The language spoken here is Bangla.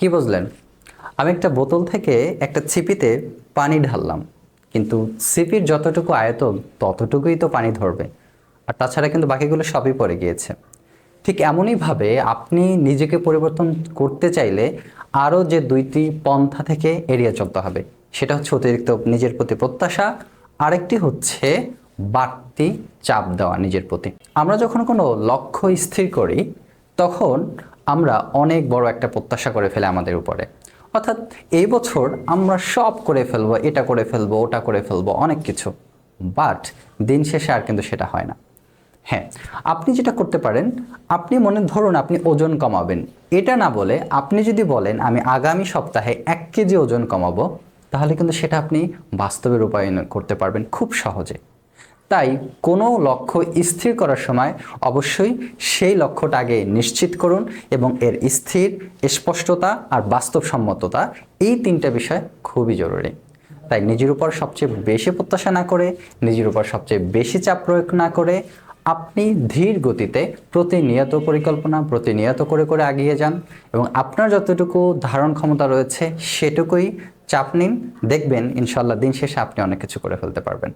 কি বুঝলেন? আমি একটা বোতল থেকে একটা ছিপিতে পানি ঢাললাম। কিন্তু ছিপির যতটুকু আয়তন, ততটুকুই তো পানি ধরবে। আর তাছাড়া কিন্তু বাকিগুলো সবই পড়ে গিয়েছে। ঠিক এমনইভাবে আপনি নিজেকে পরিবর্তন করতে চাইলে আরও যে দুইটি পন্থা থেকে এড়িয়ে চলতে হবে। সেটা হচ্ছে অতিরিক্ত নিজের প্রতি প্রত্যাশা, আরেকটি হচ্ছে বাড়তি চাপ দেওয়া নিজের প্রতি। আমরা যখন কোনো লক্ষ্য স্থির করি, তখন আমরা অনেক বড় একটা প্রত্যাশা করে ফেলে আমাদের উপরে। অর্থাৎ এই বছর আমরা সব করে ফেলব, এটা করে ফেলব, ওটা করে ফেলব, অনেক কিছু। বাট দিন শেষে আর কিন্তু সেটা হয় না। হ্যাঁ আপনি যেটা করতে পারেন, আপনি মনে, ধরুন আপনি ওজন কমাবেন। এটা না বলে আপনি যদি বলেন, আমি আগামী সপ্তাহে এক কেজি ওজন কমাবো, তাহলে কিন্তু সেটা আপনি বাস্তবে রূপায়ণ করতে পারবেন খুব সহজে। তাই কোনো লক্ষ্য স্থির করার সময় অবশ্যই সেই লক্ষ্যটা আগে নিশ্চিত করুন এবং এর স্থির, স্পষ্টতা আর বাস্তবসম্মততা এই তিনটা বিষয় খুবই জরুরি। তাই নিজের উপর সবচেয়ে বেশি প্রত্যাশা না করে, নিজের উপর সবচেয়ে বেশি চাপ প্রয়োগ না করে আপনি ধীর গতিতে প্রতিনিয়ত পরিকল্পনা, প্রতিনিয়ত করে করে এগিয়ে যান এবং আপনার যতটুকু ধারণ ক্ষমতা রয়েছে সেটুকুই চাপ নিন। দেখবেন ইনশাল্লাহ দিন শেষে আপনি অনেক কিছু করে ফেলতে পারবেন।